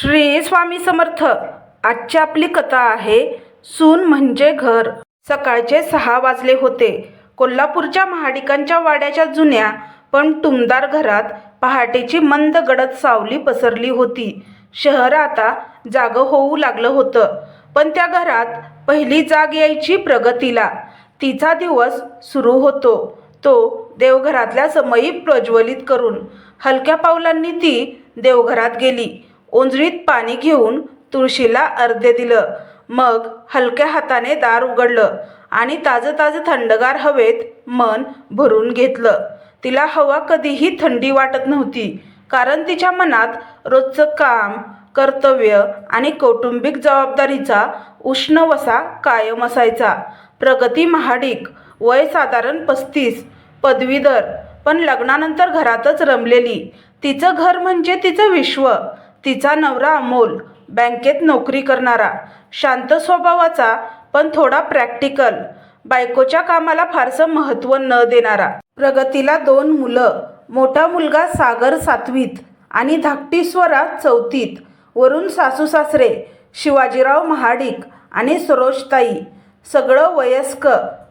श्री स्वामी समर्थ. आजची आपली कथा आहे सून म्हणजे घर. सकाळचे सहा वाजले होते. कोल्हापूरच्या महाडिकांच्या वाड्याच्या जुन्या पण टुमदार घरात पहाटेची मंद गडद सावली पसरली होती. शहर आता जागं होऊ लागलं होतं पण त्या घरात पहिली जाग यायची प्रगतीला. तिचा दिवस सुरू होतो. तो देवघरातल्या समयी प्रज्वलित करून हलक्या पावलांनी ती देवघरात गेली. ओंजळीत पाणी घेऊन तुळशीला अर्धे दिलं. मग हलक्या हाताने दार उघडलं आणि ताजं ताजं थंडगार हवेत मन भरून घेतलं. तिला हवा कधीही थंडी वाटत नव्हती कारण तिच्या मनात रोजचं काम कर्तव्य आणि कौटुंबिक जबाबदारीचा उष्ण वसा कायम असायचा. प्रगती महाडिक वय साधारण पस्तीस पदवीधर पण लग्नानंतर घरातच रमलेली. तिचं घर म्हणजे तिचं विश्व. तिचा नवरा अमोल बँकेत नोकरी करणारा. शांत स्वभावाचा पण थोडा प्रॅक्टिकल. बायकोच्या कामाला फारसं महत्त्व न देणारा. प्रगतीला दोन मुलं मोठा मुलगा सागर सातवीत आणि धाकटी स्वरा चौथीत. वरून सासू सासरे शिवाजीराव महाडिक आणि सरोजताई. सगळं वयस्क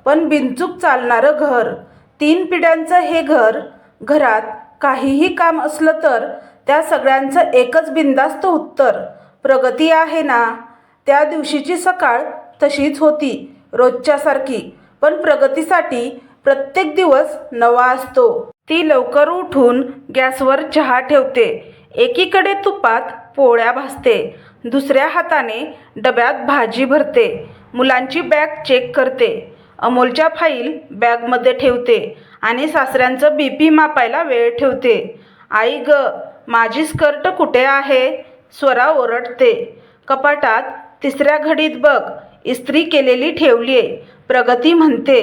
पण बिनचूक चालणारं घर. तीन पिढ्यांचं हे घर घरात काहीही काम असलं तर त्या सगळ्यांचं एकच बिनधास्त उत्तर प्रगती आहे ना? त्या दिवशीची सकाळ तशीच होती रोजच्यासारखी. पण प्रगतीसाठी प्रत्येक दिवस नवा असतो. ती लवकर उठून गॅसवर चहा ठेवते. एकीकडे तुपात पोळ्या भासते दुसऱ्या हाताने डब्यात भाजी भरते. मुलांची बॅग चेक करते. अमोलच्या फाईल बॅगमध्ये ठेवते आणि सासऱ्यांचं बी पी मापायला वेळ ठेवते. आई ग माझी स्कर्ट कुठे आहे? स्वरा ओरडते. कपाटात तिसऱ्या घडीत बघ इस्त्री केलेली ठेवली आहे प्रगती म्हणते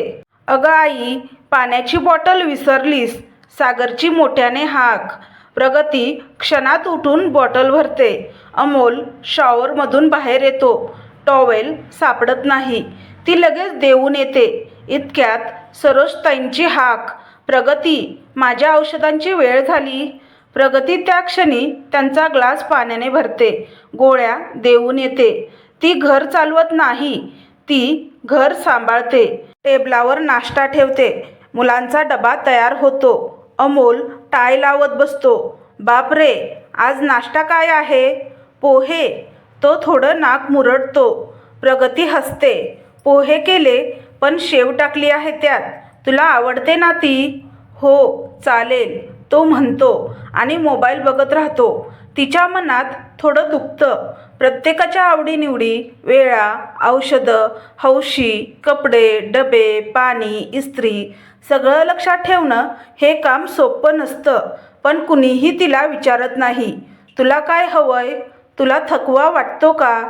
अगं आई पाण्याची बॉटल विसरलीस. सागरची मोठ्याने हाक. प्रगती क्षणात उठून बॉटल भरते. अमोल शॉवरमधून बाहेर येतो. टॉवेल सापडत नाही. ती लगेच देऊन येते. इतक्यात सरोजताईंची हाक. प्रगती माझ्या औषधांची वेळ झाली. प्रगती त्या क्षणी त्यांचा ग्लास पाण्याने भरते. गोळ्या देऊन येते. ती घर चालवत नाही. ती घर सांभाळते. टेबलावर नाश्ता ठेवते. मुलांचा डबा तयार होतो. अमोल टाय लावत बसतो. बापरे आज नाश्ता काय आहे? पोहे. तो थोडं नाक मुरडतो. प्रगती हसते. पोहे केले पण शेव टाकली आहे त्यात. तुला आवडते ना ती? हो चालेल. तो म्हणतो आणि मोबाईल बघत राहतो. तिच्या मनात थोडं दुखतं. प्रत्येकाच्या आवडीनिवडी वेळा औषधं हौशी कपडे डबे पाणी इस्त्री सगळं लक्षात ठेवणं हे काम सोपं नसतं. पण कुणीही तिला विचारत नाही. तुला काय हवंय? तुला थकवा वाटतो का?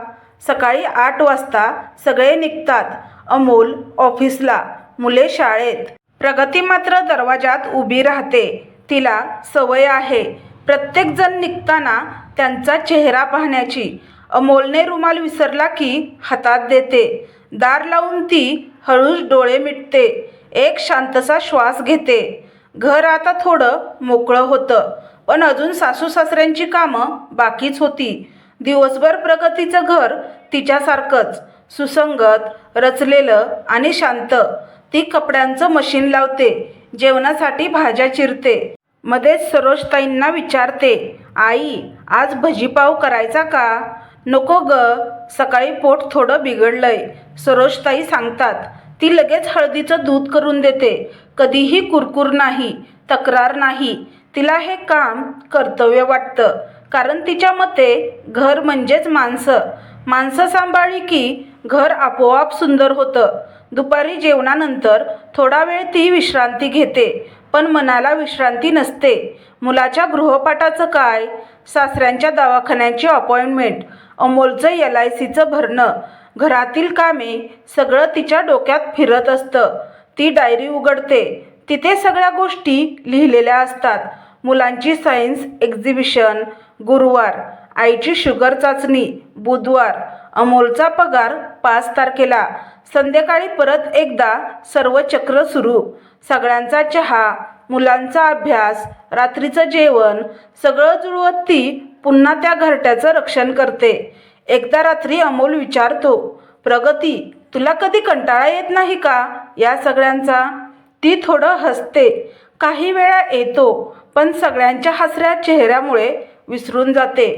सकाळी आठ वाजता सगळे निघतात अमोल ऑफिसला मुले शाळेत. प्रगती मात्र दरवाजात उभी राहते. तिला सवय आहे. प्रत्येकजण निघताना त्यांचा चेहरा पाहण्याची. अमोलने रुमाल विसरला की हातात देते. दार लावून ती हळूच डोळे मिटते. एक शांतसा श्वास घेते. घर आता थोडं मोकळं होतं. पण अजून सासू सासऱ्यांची कामं बाकीच होती. दिवसभर प्रगतीचं घर तिच्यासारखंच. सुसंगत रचलेलं आणि शांत. ती कपड्यांचं मशीन लावते. जेवणासाठी भाज्या चिरते. मध्येच सरोजताईंना विचारते आई आज भजीपाव करायचा का? नको ग सकाळी पोट थोडं बिघडलंय. सरोजताई सांगतात ती लगेच हळदीचं दूध करून देते. कधीही कुरकुर नाही तक्रार नाही. तिला हे काम कर्तव्य वाटतं. कारण तिच्या मते घर म्हणजेच माणसं. माणसं सांभाळली की घर आपोआप सुंदर होतं. दुपारी जेवणानंतर थोडा वेळ ती विश्रांती घेते पण मनाला विश्रांती नसते. मुलाच्या गृहपाठाचं काय? सासऱ्यांच्या दवाखान्याची अपॉइंटमेंट अमोलचं एल आय सीचं भरणं घरातील कामे सगळं तिच्या डोक्यात फिरत असतं. ती डायरी उघडते. तिथे सगळ्या गोष्टी लिहिलेल्या असतात. मुलांची सायन्स एक्झिबिशन गुरुवार आईची शुगर चाचणी बुधवार अमोलचा पगार पाच तारखेला. संध्याकाळी परत एकदा सर्व चक्र सुरू. सगळ्यांचा चहा मुलांचा अभ्यास रात्रीचं जेवण सगळं जुळवत ती पुन्हा त्या घरट्याचं रक्षण करते. एकदा रात्री अमोल विचारतो प्रगती तुला कधी कंटाळा येत नाही का या सगळ्यांचा? ती थोडं हसते. काही वेळा येतो पण सगळ्यांच्या हसऱ्या चेहऱ्यामुळे विसरून जाते.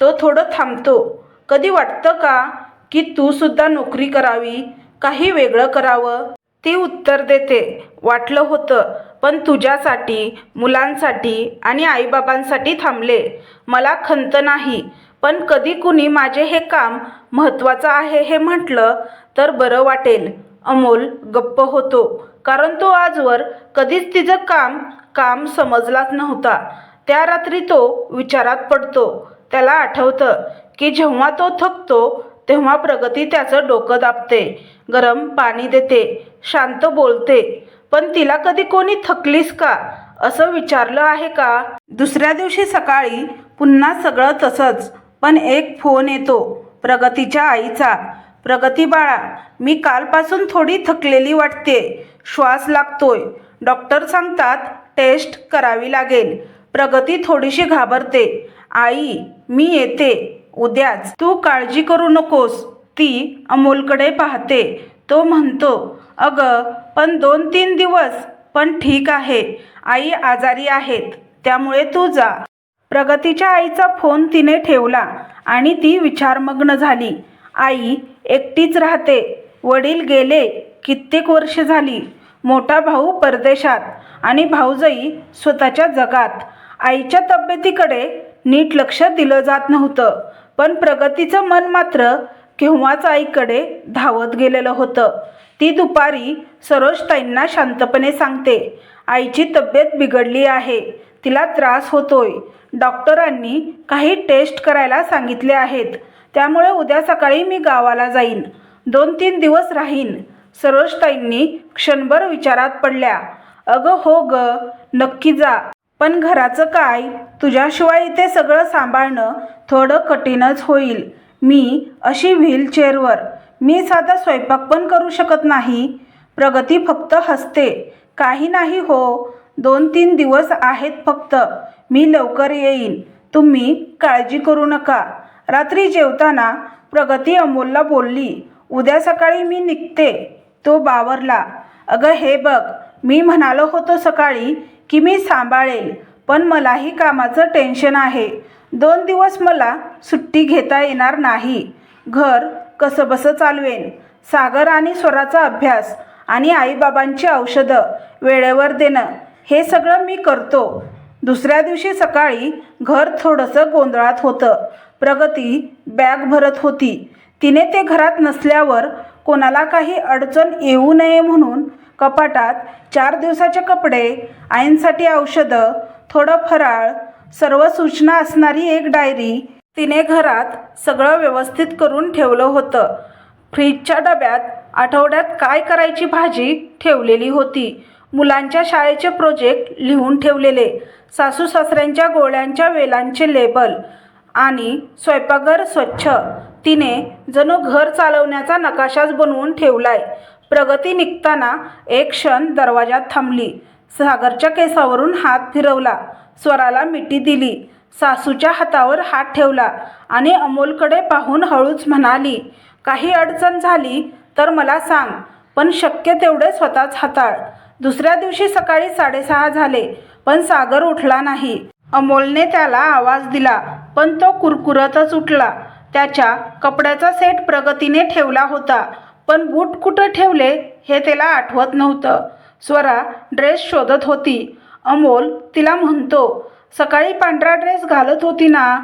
तो थोडं थांबतो. कधी वाटतं का की तू सुद्धा नोकरी करावी काही वेगळं करावं? ती उत्तर देते. वाटलं होतं पण तुझ्यासाठी मुलांसाठी आणि आईबाबांसाठी थांबले. मला खंत नाही पण कधी कुणी माझे हे काम महत्त्वाचं आहे हे म्हटलं तर बरं वाटेल. अमोल गप्प होतो कारण तो आजवर कधीच तिचं काम काम समजलाच नव्हता. त्या रात्री तो विचारात पडतो. त्याला आठवतं की जेव्हा तो थकतो तेव्हा प्रगती त्याचं डोकं दाबते. गरम पाणी देते शांत बोलते. पण तिला कधी कोणी थकलीस का? असं विचारलं आहे का? दुसऱ्या दिवशी सकाळी पुन्हा सगळं तसंच. पण एक फोन येतो प्रगतीच्या आईचा. प्रगती बाळा मी कालपासून थोडी थकलेली वाटते. श्वास लागतोय. डॉक्टर सांगतात टेस्ट करावी लागेल. प्रगती थोडीशी घाबरते. आई मी येते. उद्याच तू काळजी करू नकोस ती अमोलकडे पाहते. तो म्हणतो अगं पण दोन तीन दिवस पण ठीक आहे. आई आजारी आहेत त्यामुळे तू जा. प्रगतीच्या आईचा फोन तिने ठेवला आणि ती विचारमग्न झाली. आई एकटीच राहते. वडील गेले कित्येक वर्ष झाली. मोठा भाऊ परदेशात आणि भाऊजाई स्वतःच्या जगात. आईच्या तब्येतीकडे नीट लक्ष दिलं जात नव्हतं. पण प्रगतीचं मन मात्र केव्हाच आईकडे धावत गेलेलं होतं. ती दुपारी सरोजताईंना शांतपणे सांगते आईची तब्येत बिघडली आहे तिला त्रास होतोय. डॉक्टरांनी काही टेस्ट करायला सांगितले आहेत. त्यामुळे उद्या सकाळी मी गावाला जाईन. दोन तीन दिवस राहीन. सरोजताईंनी क्षणभर विचारात पडल्या. अगं हो ग नक्की जा. पण घराचं काय? तुझ्याशिवाय इथे सगळं सांभाळणं थोडं कठीणच होईल. मी अशी व्हीलचेअरवर मी साधा स्वयंपाक पण करू शकत नाही. प्रगती फक्त हसते. काही नाही हो. दोन तीन दिवस आहेत फक्त. मी लवकर येईन. तुम्ही काळजी करू नका. रात्री जेवताना प्रगती अमोलला बोलली उद्या सकाळी मी निघते. तो बावरला अगं हे बघ. मी म्हणालो होतो सकाळी की मी सांभाळेल पण मलाही कामाचं टेन्शन आहे. दोन दिवस मला सुट्टी घेता येणार नाही. घर कसंबसं चालवेन सागर आणि स्वराचा अभ्यास आणि आईबाबांची औषधं वेळेवर देणं हे सगळं मी करतो. दुसऱ्या दिवशी सकाळी घर थोडंसं गोंधळात होतं. प्रगती बॅग भरत होती. तिने ते घरात नसल्यावर कोणाला काही अडचण येऊ नये म्हणून कपाटात चार दिवसाचे कपडे आईंसाठी औषधं थोडं फराळ सर्व सूचना असणारी एक डायरी तिने घरात सगळं व्यवस्थित करून ठेवलं होतं. फ्रीजच्या डब्यात आठवड्यात काय करायची भाजी ठेवलेली होती? मुलांच्या शाळेचे प्रोजेक्ट लिहून ठेवलेले सासू सासऱ्यांच्या गोळ्यांच्या वेलांचे लेबल आणि स्वयंपाकघर स्वच्छ. तिने जणू घर चालवण्याचा नकाशाच बनवून ठेवलाय. प्रगती निघताना एक क्षण दरवाजात थांबली. सागरच्या केसावरून हात फिरवला. स्वराला मिठी दिली. सासूच्या हातावर हात ठेवला आणि अमोलकडे पाहून हळूच म्हणाली काही अडचण झाली तर मला सांग पण शक्य तेवढे स्वतःच हाताळ. दुसऱ्या दिवशी सकाळी साडेसहा झाले पण सागर उठला नाही. अमोलने त्याला आवाज दिला पण तो कुरकुरतच उठला. त्याच्या कपड्याचा सेट प्रगतीने ठेवला होता. पण बूट कुठं ठेवले हे त्याला आठवत नव्हतं. स्वरा ड्रेस शोधत होती. अमोल तिला म्हणतो सकाळी पांढरा ड्रेस घालत होती ना?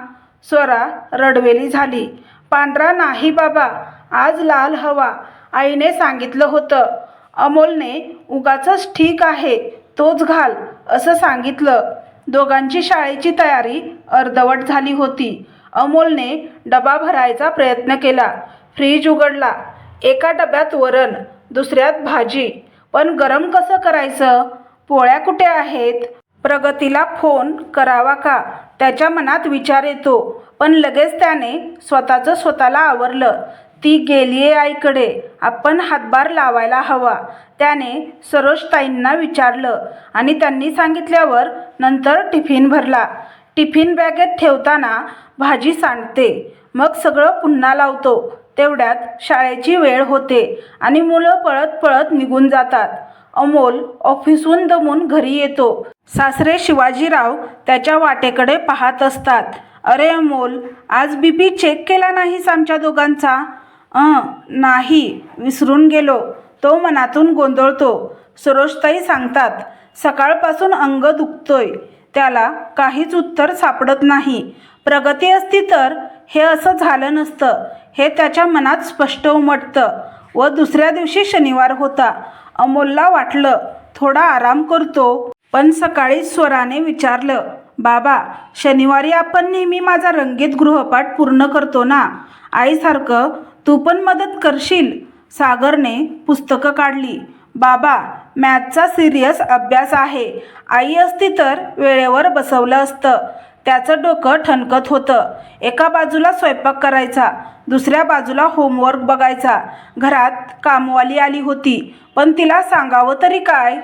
स्वरा रडवेली झाली. पांढरा नाही बाबा आज लाल हवा आईने सांगितलं होतं. अमोलने उगाचंच ठीक आहे तोच घाल असं सांगितलं. दोघांची शाळेची तयारी अर्धवट झाली होती. अमोलने डबा भरायचा प्रयत्न केला. फ्रीज उघडला. एका डब्यात वरण दुसऱ्यात भाजी. पण गरम कसं करायचं? पोळ्या कुठे आहेत? प्रगतीला फोन करावा का? त्याच्या मनात विचार येतो. पण लगेच त्याने स्वतःचं स्वतःला आवरलं. ती गेलीये आईकडे. आपण हातभार लावायला हवा. त्याने सरोजताईंना विचारलं आणि त्यांनी सांगितल्यावर नंतर टिफिन भरला. टिफिन बॅगेत ठेवताना भाजी सांडते. मग सगळं पुन्हा लावतो. तेवढ्यात शाळेची वेळ होते आणि मुलं पळत पळत निघून जातात. अमोल ऑफिसहून दमून घरी येतो. सासरे शिवाजीराव त्याच्या वाटेकडे पाहत असतात. अरे अमोल आज बी पी चेक केला नाहीस आमच्या दोघांचा? अं नाही विसरून गेलो. तो मनातून गोंधळतो. सरोजताई सांगतात सकाळपासून अंग दुखतोय. त्याला काहीच उत्तर सापडत नाही. प्रगती असती तर हे असं झालं नसतं. हे त्याच्या मनात स्पष्ट उमटतं. व दुसऱ्या दिवशी शनिवार होता. अमोलला वाटलं थोडा आराम करतो. पण सकाळी स्वराने विचारलं बाबा शनिवारी आपण नेहमी माझा रंगीत गृहपाठ पूर्ण करतो ना? आईसारखं तू पण मदत करशील? सागरने पुस्तकं काढली. बाबा मॅथचा सिरियस अभ्यास आहे. आई असती तर वेळेवर बसवलं असतं. त्याचं डोकं ठणकत होतं. एका बाजूला स्वयंपाक करायचा दुसऱ्या बाजूला होमवर्क बघायचा. घरात कामवाली आली होती. पण तिला सांगावं तरी काय?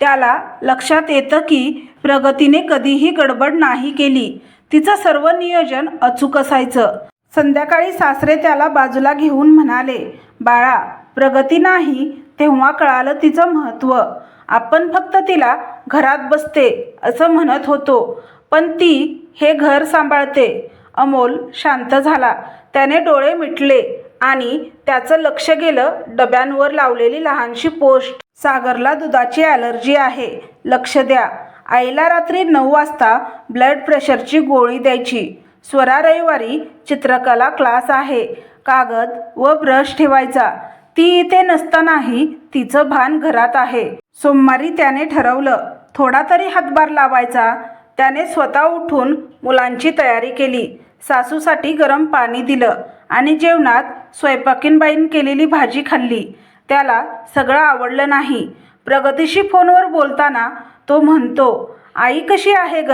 त्याला लक्षात येतं की प्रगतीने कधीही गडबड नाही केली. तिचं सर्व नियोजन अचूक असायचं. संध्याकाळी सासरे त्याला बाजूला घेऊन म्हणाले बाळा प्रगती नाही तेव्हा कळालं तिचं महत्त्व. आपण फक्त तिला घरात बसते असं म्हणत होतो. पण ती हे घर सांभाळते. अमोल शांत झाला. त्याने डोळे मिटले आणि त्याचं लक्ष गेलं डब्यांवर लावलेली लहानशी पोस्ट. सागरला दुधाची ॲलर्जी आहे. लक्ष द्या. आईला रात्री नऊ वाजता ब्लड प्रेशरची गोळी द्यायची. स्वरा रविवारी चित्रकला क्लास आहे. कागद व ब्रश ठेवायचा. ती इथे नसतानाही तिचं भान घरात आहे. सोमवारी त्याने ठरवलं थोडा तरी हातभार लावायचा. त्याने स्वतः उठून मुलांची तयारी केली. सासूसाठी गरम पाणी दिलं आणि जेवणात स्वयंपाकीनबाईन केलेली भाजी खाल्ली. त्याला सगळं आवडलं नाही. प्रगतीशी फोनवर बोलताना तो म्हणतो आई कशी आहे ग?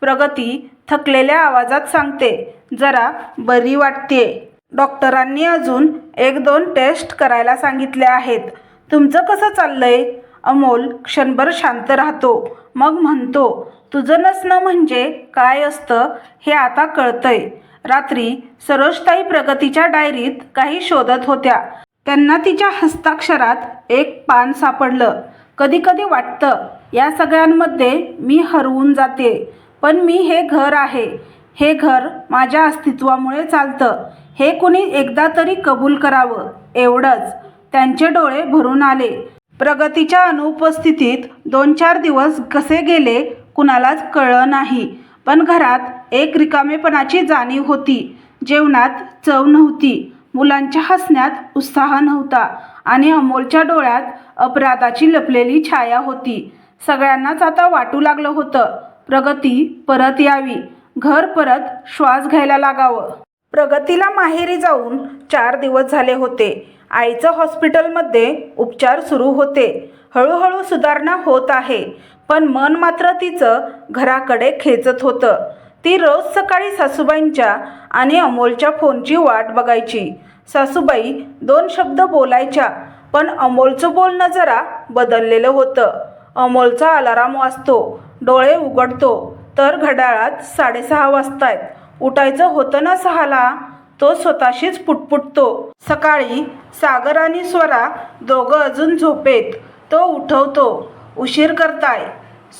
प्रगती थकलेल्या आवाजात सांगते जरा बरी वाटते डॉक्टरांनी अजून एक दोन टेस्ट करायला सांगितले आहेत. तुमचं कसं चाललंय? अमोल क्षणभर शांत राहतो. मग म्हणतो तुझं नसणं म्हणजे काय असतं हे आता कळतंय रात्री सरोजताई प्रगतीच्या डायरीत काही शोधत होत्या. त्यांना तिच्या हस्ताक्षरात एक पान सापडलं. कधी कधी वाटतं या सगळ्यांमध्ये मी हरवून जाते. पण मी हे घर आहे. हे घर माझ्या अस्तित्वामुळे चालतं. हे कुणी एकदा तरी कबूल करावं. एवढंच. त्यांचे डोळे भरून आले. प्रगतीच्या अनुपस्थितीत दोन चार दिवस कसे गेले कुणालाच कळलं नाही. पण घरात एक रिकामेपणाची जाणीव होती. जेवणात चव नव्हती. मुलांच्या हसण्यात उत्साह नव्हता आणि अमोलच्या डोळ्यात अपराधाची लपलेली छाया होती. सगळ्यांनाच आता वाटू लागलं होतं. प्रगती परत यावी. घर परत श्वास घ्यायला लागावं. प्रगतीला माहेरी जाऊन चार दिवस झाले होते. आईचं हॉस्पिटलमध्ये उपचार सुरू होते. हळूहळू सुधारणा होत आहे पण मन मात्र तिचं घराकडे खेचत होतं. ती रोज सकाळी सासूबाईंच्या आणि अमोलच्या फोनची वाट बघायची. सासूबाई दोन शब्द बोलायच्या पण अमोलचं बोलणं जरा बदललेलं होतं. अमोलचा अलाराम वाजतो डोळे उघडतो तर घड्याळात साडेसहा वाजतायत. उठायचं होतं ना सहाला? तो स्वतःशीच पुटपुटतो. सकाळी सागर आणि स्वरा दोघं अजून झोपेत. तो उठवतो. उशीर करताय.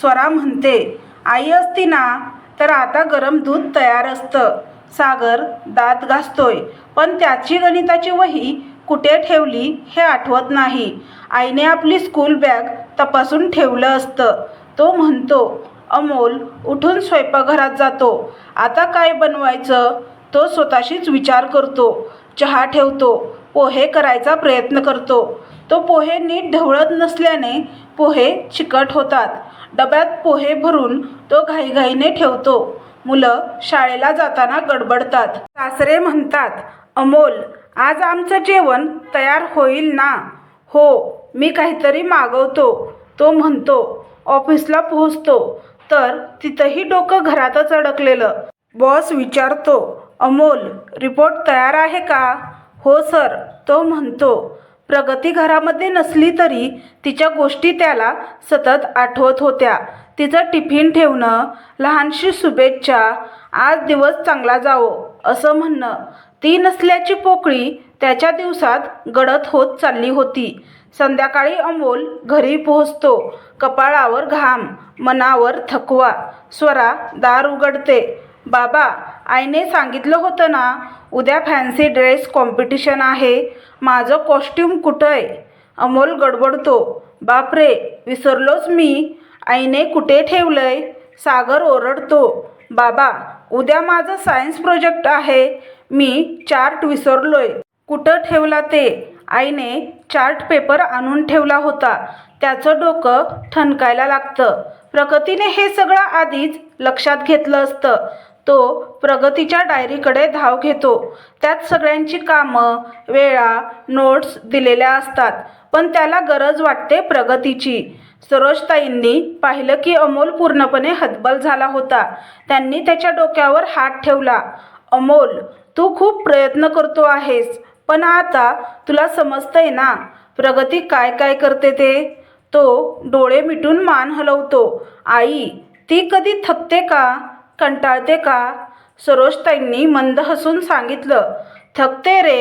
स्वरा म्हणते आई असती ना तर आता गरम दूध तयार असतं. सागर दात घासतोय पण त्याची गणिताची वही कुठे ठेवली हे आठवत नाही. आईने आपली स्कूल बॅग तपासून ठेवलं असतं. तो म्हणतो अमोल उठून स्वयंपाकघरात जातो. आता काय बनवायचं? तो स्वतःशीच विचार करतो चहा ठेवतो पोहे करायचा प्रयत्न करतो. तो पोहे नीट ढवळत नसल्याने पोहे चिकट होतात. डब्यात पोहे भरून तो घाईघाईने ठेवतो. मुलं शाळेला जाताना गडबडतात. सासरे म्हणतात अमोल आज आमचं जेवण तयार होईल ना? हो मी काहीतरी मागवतो. तो म्हणतो ऑफिसला पोहोचतो. तर तिथंही डोकं घरातच अडकलेलं. बॉस विचारतो अमोल रिपोर्ट तयार आहे का? हो सर. तो म्हणतो प्रगती घरामध्ये नसली तरी तिच्या गोष्टी त्याला सतत आठवत होत्या. तिचं टिफिन ठेवणं लहानशी शुभेच्छा आज दिवस चांगला जावो असं म्हणणं. ती नसल्याची पोकळी त्याच्या दिवसात गडद होत चालली होती. संध्याकाळी अमोल घरी पोहोचतो. कपाळावर घाम मनावर थकवा. स्वरा दार उघडते. बाबा आईने सांगितलं होतं ना उद्या फॅन्सी ड्रेस कॉम्पिटिशन आहे माझं कॉस्ट्यूम कुठं आहे अमोल गडबडतो. बापरे विसरलोच मी. आईने कुठे ठेवलं आहे सागर ओरडतो. बाबा उद्या माझं सायन्स प्रोजेक्ट आहे. मी चार्ट विसरलो आहे कुठं ठेवला ते? आईने चार्ट पेपर आणून ठेवला होता. त्याचं डोकं ठणकायला लागतं. प्रगतीने हे सगळं आधीच लक्षात घेतलं असतं. तो प्रगतीच्या डायरीकडे धाव घेतो. त्यात सगळ्यांची कामं वेळा नोट्स दिलेल्या असतात पण त्याला गरज वाटते प्रगतीची. सरोजताईंनी पाहिलं की अमोल पूर्णपणे हतबल झाला होता. त्यांनी त्याच्या डोक्यावर हात ठेवला. अमोल तू खूप प्रयत्न करतो आहेस पण आता तुला समजतंय ना प्रगती काय काय करते ते? तो डोळे मिटून मान हलवतो. आई ती कधी थकते का? कंटाळते का? सरोजताईंनी मंद हसून सांगितलं थकते रे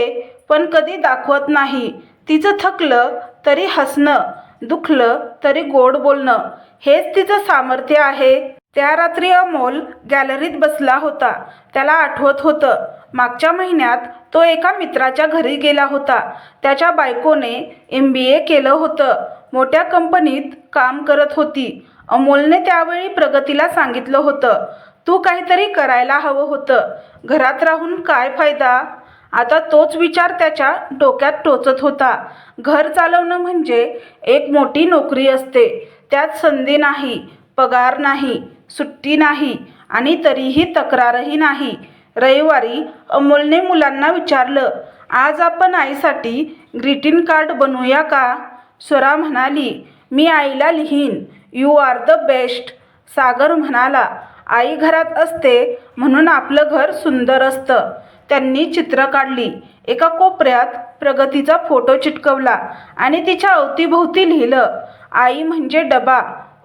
पण कधी दाखवत नाही. तिचं थकलं तरी हसणं दुखलं तरी गोड बोलणं. हेच तिचं सामर्थ्य आहे. त्या रात्री अमोल गॅलरीत बसला होता. त्याला आठवत होतं मागच्या महिन्यात तो एका मित्राच्या घरी गेला होता. त्याच्या बायकोने एम बी ए केलं होतं. मोठ्या कंपनीत काम करत होती. अमोलने त्यावेळी प्रगतीला सांगितलं होतं तू काहीतरी करायला हवं होतं. घरात राहून काय फायदा? आता तोच विचार त्याच्या डोक्यात टोचत होता. घर चालवणं म्हणजे एक मोठी नोकरी असते. त्यात संधी नाही पगार नाही सुट्टी नाही आणि तरीही तक्रारही नाही. रविवारी अमोलने मुलांना विचारलं आज आपण आईसाठी ग्रीटिंग कार्ड बनवूया का? स्वरा म्हणाली मी आईला लिहीन. You are the best. Sagar म्हणाला आई घरात असते म्हणून आपलं घर सुंदर असतं. त्यांनी चित्र काढली. एका कोपऱ्यात प्रगतीचा फोटो चिटकवला आणि तिच्या अवतीभोवती लिहिलं आई म्हणजे डबा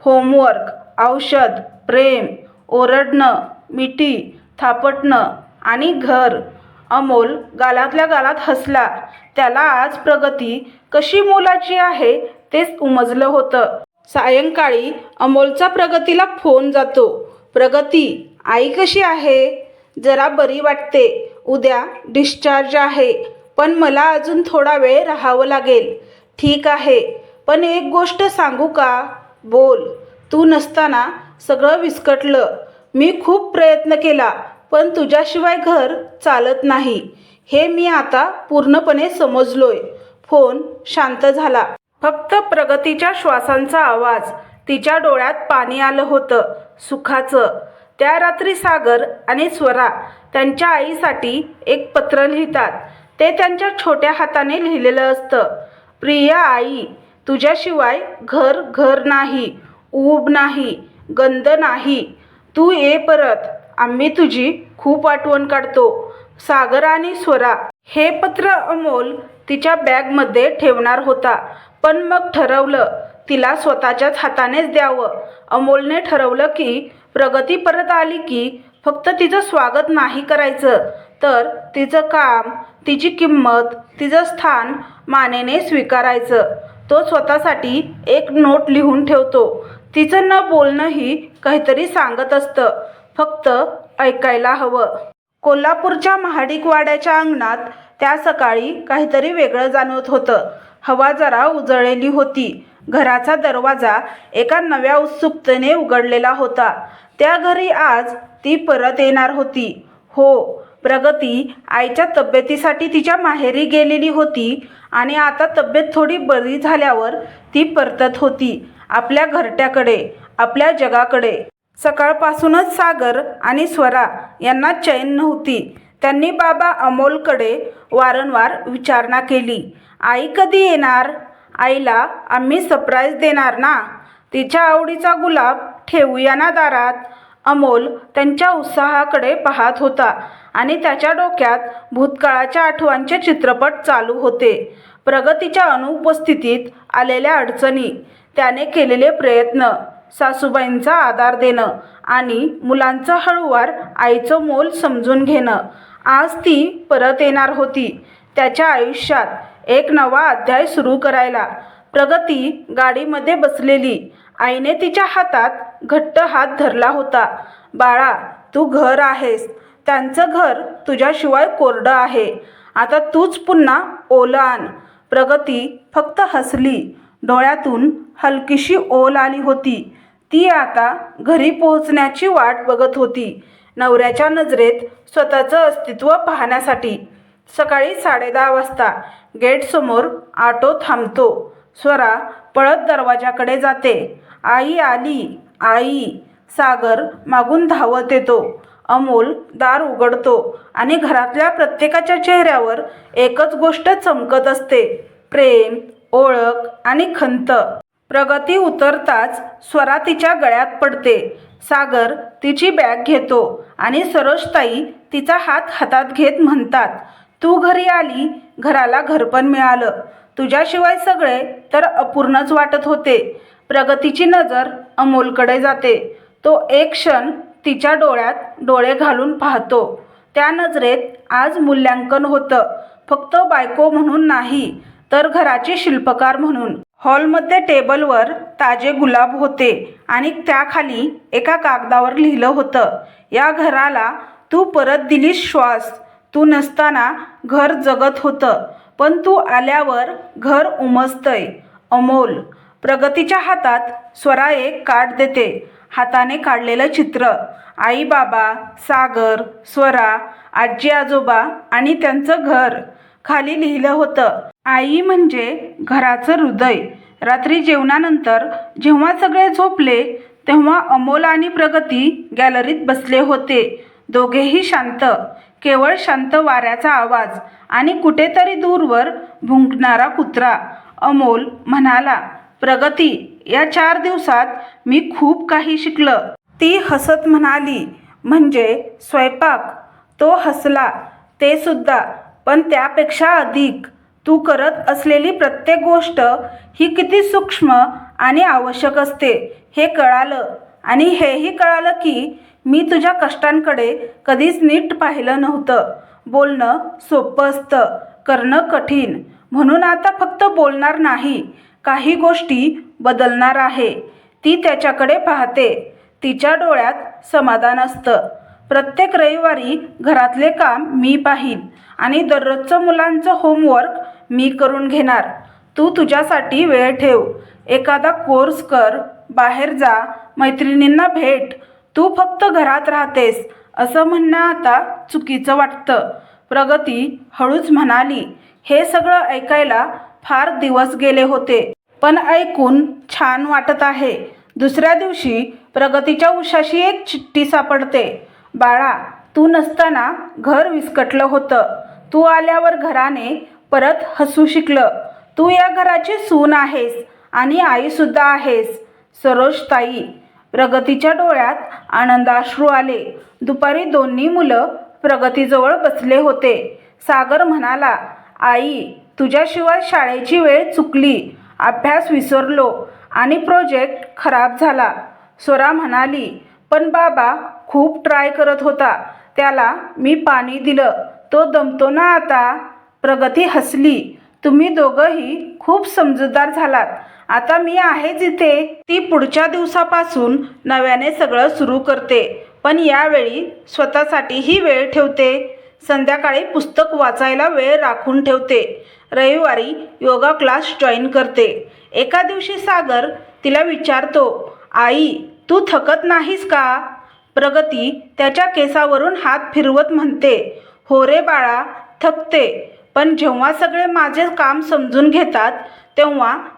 होमवर्क औषध प्रेम ओरडणं मिठी थापटणं आणि घर. अमोल गालातल्या गालात हसला. त्याला आज प्रगती कशी मोलाची आहे तेच उमजलं होतं. सायंकाळी अमोलचा प्रगतीला फोन जातो. प्रगती आई कशी आहे? जरा बरी वाटते. उद्या डिस्चार्ज आहे. पण मला अजून थोडा वेळ राहावं लागेल. ठीक आहे. पण एक गोष्ट सांगू का? बोल. तू नसताना सगळं विस्कटलं. मी खूप प्रयत्न केला पण तुझ्याशिवाय घर चालत नाही. हे मी आता पूर्णपणे समजलोय. फोन शांत झाला. फक्त प्रगतीच्या श्वासांचा आवाज. तिच्या डोळ्यात पाणी आलं होतं. सुखाचं. त्या रात्री सागर आणि स्वरा त्यांच्या आईसाठी एक पत्र लिहितात. ते त्यांच्या छोट्या हाताने लिहिलेलं असतं. प्रिय आई तुझ्याशिवाय घर घर नाही ऊब नाही गंध नाही. तू ये परत. आम्ही तुझी खूप आठवण काढतो. सागर आणि स्वरा हे पत्र अमोल तिच्या बॅगमध्ये ठेवणार होता. पण मग ठरवलं तिला स्वतःच्याच हातानेच द्यावं. अमोलने ठरवलं की प्रगती परत आली की फक्त तिचं स्वागत नाही करायचं. तर तिचं काम तिची किंमत तिचं स्थान मानेने स्वीकारायचं. तो स्वतःसाठी एक नोट लिहून ठेवतो. तिचं न बोलणंही काहीतरी सांगत असतं. फक्त ऐकायला हवं. कोल्हापूरच्या महाडिकवाड्याच्या अंगणात त्या सकाळी काहीतरी वेगळं जाणवत होतं. हवा जरा उजळलेली होती. घराचा दरवाजा एका नव्या उत्सुकतेने उघडलेला होता. त्या घरी आज ती परत येणार होती. हो प्रगती आईच्या तब्येतीसाठी तिच्या माहेरी गेलेली होती आणि आता तब्येत थोडी बरी झाल्यावर ती परतत होती. आपल्या घरट्याकडे आपल्या जगाकडे. सकाळपासूनच सागर आणि स्वरा यांना चैन नव्हती. त्यांनी बाबा अमोलकडे वारंवार विचारणा केली. आई कधी येणार? आईला आम्ही सरप्राईज देणार ना? तिच्या आवडीचा गुलाब ठेवूया ना दारात. अमोल त्यांच्या उत्साहाकडे पाहत होता आणि त्याच्या डोक्यात भूतकाळाच्या आठवणचे चित्रपट चालू होते. प्रगतीच्या अनुपस्थितीत आलेल्या अडचणी त्याने केलेले प्रयत्न सासूबाईंचा आधार देणं आणि मुलांचं हळूवार आईचं मोल समजून घेणं. आज ती परत येणार होती. त्याच्या आयुष्यात एक नवा अध्याय सुरू करायला. प्रगती गाडीमध्ये बसलेली. आईने तिच्या हातात घट्ट हात धरला होता. बाळा तू घर आहेस. त्यांचं घर तुझ्याशिवाय कोरडं आहे. आता तूच पुन्हा ओलं आण. प्रगती फक्त हसली. डोळ्यातून हलकीशी ओल आली होती. ती आता घरी पोहोचण्याची वाट बघत होती. नवऱ्याच्या नजरेत स्वतःचं अस्तित्व पाहण्यासाठी. सकाळी साडेदहा वाजता. गेटसमोर ऑटो थांबतो. स्वरा पळत दरवाजाकडे जाते. आई आली. आई सागर मागून धावत येतो. अमोल दार उघडतो आणि घरातल्या प्रत्येकाच्या चेहऱ्यावर एकच गोष्ट चमकत असते. प्रेम ओळख आणि खंत. प्रगती उतरताच स्वरा तिच्या गळ्यात पडते. सागर तिची बॅग घेतो आणि सरोजताई तिचा हात हातात घेत म्हणतात तू घरी आली घराला घरपण मिळालं. तुझ्याशिवाय सगळे तर अपूर्णच वाटत होते. प्रगतीची नजर अमोलकडे जाते. तो एक क्षण तिच्या डोळ्यात डोळे घालून पाहतो. त्या नजरेत आज मूल्यांकन होतं. फक्त बायको म्हणून नाही तर घराची शिल्पकार म्हणून. हॉलमध्ये टेबलवर ताजे गुलाब होते आणि त्याखाली एका कागदावर लिहिलं होतं या घराला तू परत दिलीस श्वास. तू नसताना घर जगत होतं पण तू आल्यावर घर उमजतंय. अमोल प्रगतीच्या हातात स्वरा एक कार्ड देते हाताने काढलेलं चित्र. आई बाबा सागर स्वरा आजी आजोबा आणि त्यांचं घर. खाली लिहिलं होतं आई म्हणजे घराचं हृदय. रात्री जेवणानंतर जेव्हा सगळे झोपले तेव्हा अमोल आणि प्रगती गॅलरीत बसले होते. दोघेही शांत. केवळ शांत वाऱ्याचा आवाज आणि कुठेतरी दूरवर भुंकणारा कुत्रा. अमोल म्हणाला प्रगती या चार दिवसात मी खूप काही शिकलं. ती हसत म्हणाली म्हणजे स्वयंपाक. तो हसला ते सुद्धा पण त्यापेक्षा अधिक. तू करत असलेली प्रत्येक गोष्ट ही किती सूक्ष्म आणि आवश्यक असते हे कळालं. आणि हेही कळालं की मी तुझ्या कष्टांकडे कधीच नीट पाहिलं नव्हतं. बोलणं सोपं असतं. करणं कठीण. म्हणून आता फक्त बोलणार नाही. काही गोष्टी बदलणार आहे. ती त्याच्याकडे पाहते. तिच्या डोळ्यात समाधान असतं. प्रत्येक रविवारी घरातले काम मी पाहीन आणि दररोजचं मुलांचं होमवर्क मी करून घेणार. तू तुझ्यासाठी वेळ ठेव. एखादा कोर्स कर. बाहेर जा. मैत्रिणींना भेट. तू फक्त घरात राहतेस असं म्हणणं आता चुकीचं वाटतं. प्रगती हळूच म्हणाली हे सगळं ऐकायला फार दिवस गेले होते पण ऐकून छान वाटत आहे. दुसऱ्या दिवशी प्रगतीच्या उशाशी एक चिठ्ठी सापडते. बाळा तू नसताना घर विस्कटलं होतं. तू आल्यावर घराने परत हसू शिकलं. तू या घराची सून आहेस आणि आईसुद्धा आहेस सरोज ताई. प्रगतीच्या डोळ्यात आनंदाश्रू आले. दुपारी दोन्ही मुलं प्रगतीजवळ बसले होते. सागर म्हणाला आई तुझ्याशिवाय शाळेची वेळ चुकली. अभ्यास विसरलो आणि प्रोजेक्ट खराब झाला. स्वरा म्हणाली पण बाबा खूप ट्राय करत होता. त्याला मी पाणी दिलं. तो दमतो ना आता. प्रगती हसली. तुम्ही दोघंही खूप समजूतदार झालात. आता मी आहेच इथे ती पुढच्या दिवसापासून नव्याने सगळं सुरू करते. पण यावेळी स्वतःसाठीही वेळ ठेवते. संध्याकाळी पुस्तक वाचायला वेळ राखून ठेवते. रविवारी योगा क्लास जॉईन करते. एका दिवशी सागर तिला विचारतो आई तू थकत नाहीस का? प्रगती त्याच्या केसावरून हात फिरवत म्हणते हो रे बाळा थकते. पण जेव्हा सगळे माझे काम समजून घेतात तेव्हा